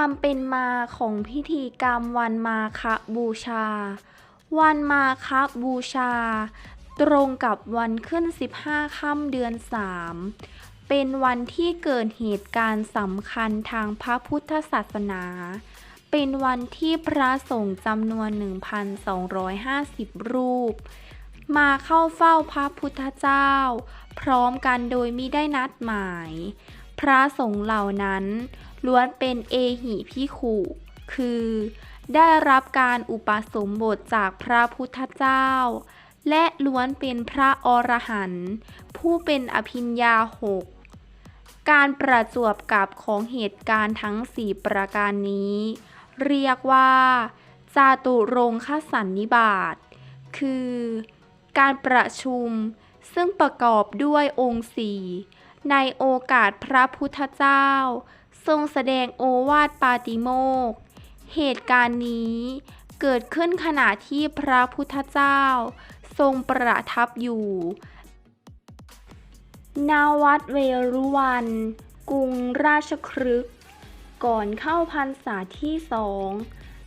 ความเป็นมาของพิธีกรรมวันมาฆบูชา วันมาฆบูชา ตรงกับวันขึ้น 15 ค่ำเดือน 3 เป็นวันที่เกิดเหตุการณ์สำคัญทางพระพุทธศาสนา เป็นวันที่พระสงฆ์จำนวน 1,250 รูป มาเข้าเฝ้าพระพุทธเจ้า พร้อมกันโดยมิได้นัดหมาย พระสงฆ์เหล่านั้น ล้วนเป็นเอหิพิขุคือ ได้รับการอุปสมบทจากพระพุทธเจ้า และล้วนเป็นพระอรหันต์ผู้เป็นอภิญญาหกการประจวบกับของเหตุการณ์ทั้งสี่ประการนี้ เรียกว่า จาตุรงคสันนิบาต คือ การประชุมซึ่งประกอบด้วยองค์สี่ในโอกาสพระพุทธเจ้า ทรงแสดงโอวาทปาติโมกข์เหตุการณ์นี้เกิดขึ้นขณะที่พระพุทธเจ้า ทรงประทับอยู่ณวัดเวรุวัน กรุงราชคฤห์ก่อนเข้าพรรษาที่สอง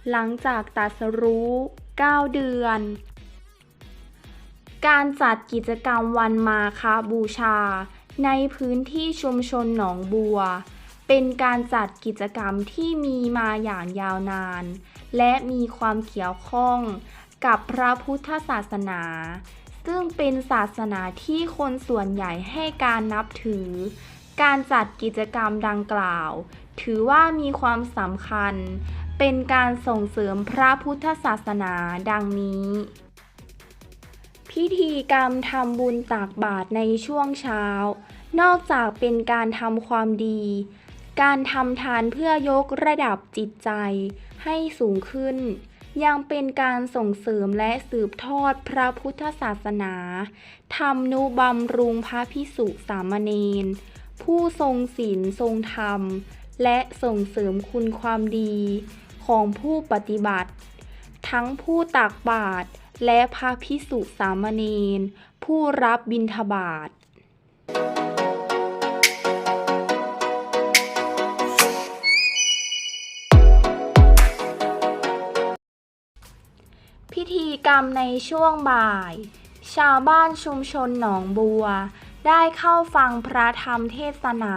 หลังจากตัสรู้ 9 เดือน การจัดกิจกรรมวันมาฆบูชา ในพื้นที่ชุมชนหนองบัว เป็นการจัดกิจกรรมที่มีมาอย่างยาวนาน และมีความเกี่ยวข้องกับพระพุทธศาสนา ซึ่งเป็นศาสนาที่คนส่วนใหญ่ให้การนับถือ การจัดกิจกรรมดังกล่าว ถือว่ามีความสำคัญ เป็นการส่งเสริมพระพุทธศาสนาดังนี้ พิธีกรรมทำบุญตักบาตรในช่วงเช้า นอกจากเป็นการทำความดี การทำทานเพื่อยกระดับจิตใจให้สูงขึ้น ยังเป็นการส่งเสริมและสืบทอดพระพุทธศาสนาทำนุบำรุงพระพิสุสามเณรผู้ทรงศีลทรงธรรม และส่งเสริมคุณความดีของผู้ปฏิบัติ ทั้งผู้ตักบาตรและพระพิสุสามเณรผู้รับบิณฑบาต รรมในช่วงบ่าย ชาวบ้านชุมชนหนองบัว ได้เข้าฟังพระธรรมเทศนา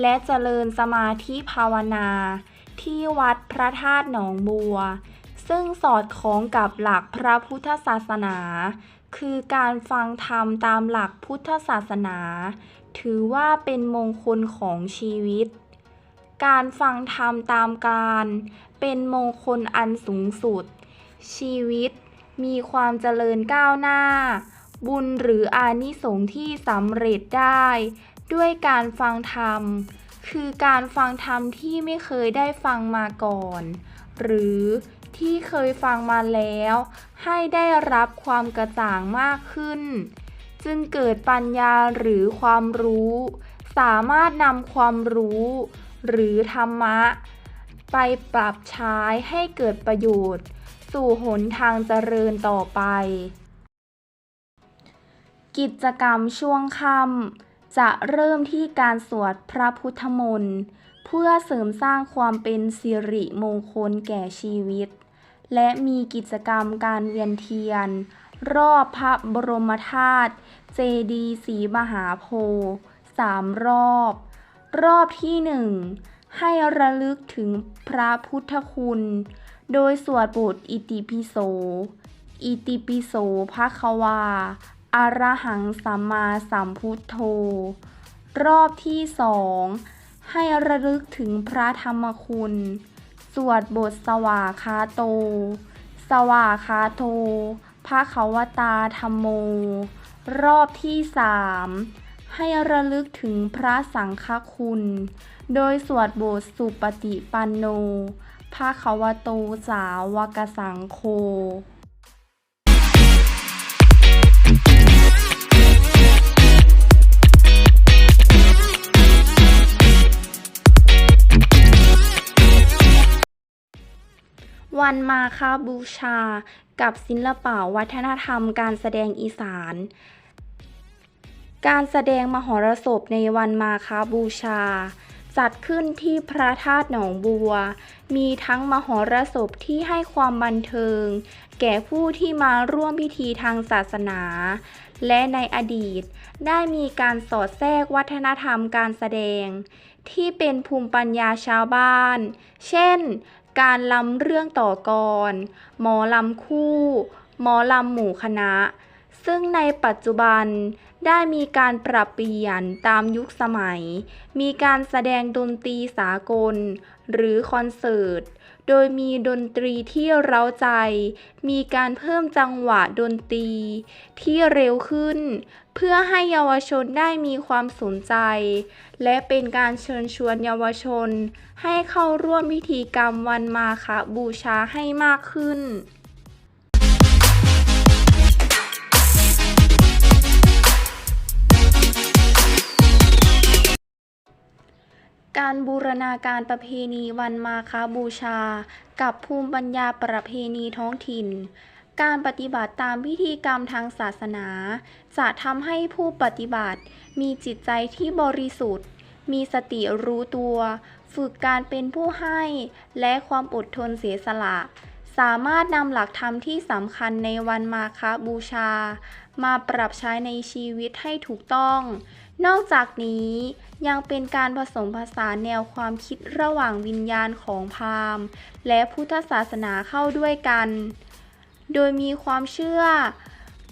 และเจริญสมาธิภาวนา ที่วัดพระธาตุหนองบัว ซึ่งสอดคล้องกับหลักพระพุทธศาสนา คือการฟังธรรมตามหลักพุทธศาสนา ถือว่าเป็นมงคลของชีวิต การฟังธรรมตามการ เป็นมงคลอันสูงสุดชีวิต มีความเจริญก้าวหน้า บุญหรืออานิสงส์ที่สำเร็จได้ ด้วยการฟังธรรม คือการฟังธรรมที่ไม่เคยได้ฟังมาก่อน หรือที่เคยฟังมาแล้ว ให้ได้รับความกระจ่างมากขึ้น จึงเกิดปัญญาหรือความรู้ สามารถนำความรู้ หรือธรรมะ ไปปรับใช้ให้เกิดประโยชน์ สู่หนทางเจริญต่อไป กิจกรรมช่วงค่ำจะเริ่มที่การสวดพระพุทธมนต์ เพื่อเสริมสร้างความเป็นสิริมงคลแก่ชีวิต และมีกิจกรรมการเวียนเทียน รอบพระบรมธาตุเจดีย์ศรีมหาโพธิ์สามรอบ รอบที่หนึ่งให้ระลึกถึงพระพุทธคุณ โดยสวดบทอิติปิโส อิติปิโสภะคะวาอะระหังสัมมาสัมพุทโธ รอบที่สองให้ระลึกถึงพระธรรมคุณ สวดบทสวาคาโต สวาคาโตภะคะวตาธรรมโม รอบที่สามให้ระลึกถึงพระสังฆคุณ โดยสวดบทสุปฏิปันโน ภะควะโตสาวกสังโฆวันมาฆบูชา กับศิลปะวัฒนธรรมการแสดงอีสาน การแสดงมหรสพในวันมาฆบูชา จัดขึ้นที่พระธาตุหนองบัว มีทั้งมหรสพที่ให้ความบันเทิง แก่ผู้ที่มาร่วมพิธีทางศาสนา และในอดีตได้มีการสอดแทรกวัฒนธรรมการแสดง ที่เป็นภูมิปัญญาชาวบ้าน เช่น การลำเรื่องต่อกรหมอลำคู่ หมอลำหมู่คณะ ซึ่งในปัจจุบัน ได้มีการปรับเปลี่ยนตามยุคสมัย มีการแสดงดนตรีสากล หรือคอนเสิร์ต โดยมีดนตรีที่เร้าใจ มีการเพิ่มจังหวะดนตรี ที่เร็วขึ้น เพื่อให้เยาวชนได้มีความสนใจ และเป็นการเชิญชวนเยาวชน ให้เข้าร่วมพิธีกรรมวันมาฆบูชาให้มากขึ้น การบูรณาการประเพณีวันมาคาบูชา กับภูมิปัญญาประเพณีท้องถิ่น การปฏิบัติตามพิธีกรรมทางศาสนา จะทำให้ผู้ปฏิบัติมีจิตใจที่บริสุทธิ์ มีสติรู้ตัว ฝึกการเป็นผู้ให้ และความอดทนเสียสละ สามารถนำหลักธรรมที่สำคัญในวันมาฆบูชา มาปรับใช้ในชีวิตให้ถูกต้อง นอกจากนี้ยังเป็นการผสมผสานแนวความคิดระหว่างวิญญาณของพราหมณ์ และพุทธศาสนาเข้าด้วยกัน โดยมีความเชื่อ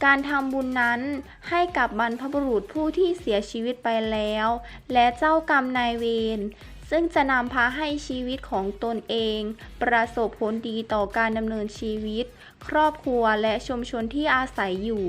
การทำบุญนั้นให้กับบรรพบุรุษผู้ที่เสียชีวิตไปแล้ว และเจ้ากรรมนายเวร ซึ่งจะนำพาให้ชีวิตของตนเอง ประสบผลดีต่อการดำเนินชีวิต ครอบครัวและชุมชนที่อาศัยอยู่